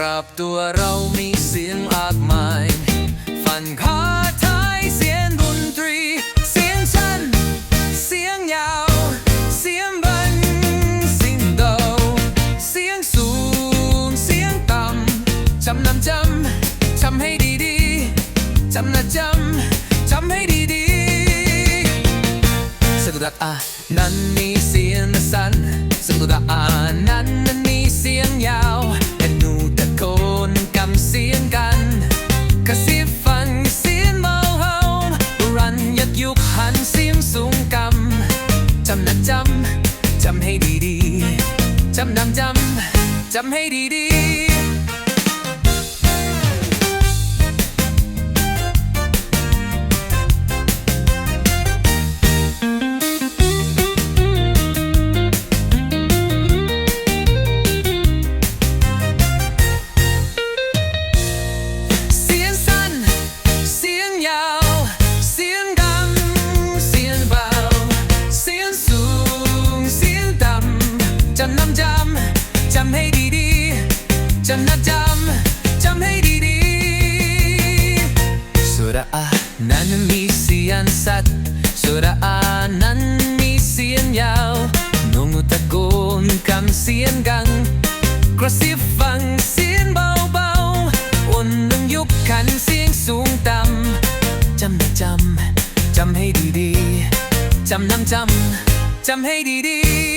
รอบตัวเรามีเสียงอากมาย ฝันคาทายเสียงดนตรี เสียงฉัน เสียงยาว เสียงบันเสียงเดาเสียงสูง เสียงต่ำจำนำจำจำให้ดีๆจำนะจำจำให้ดีๆสะดุดตานั้นมีเสียงสันสะดุดตา จำนำจำจำให้ดีๆ จำนำจำจำให้ดีๆจำนำจำจำให้ดีๆสุระอานั้นมีเสียงสัตว์สุระอานั้นมีเสียงยาวนงตะโกนคำเสียงกัง กระซิบฟังเสียงเบาๆอุ่นหนึ่งยุคขันเสียงสูงต่ำ จำนะจำ จำให้ดีๆ จำนำจำ จำให้ดีๆ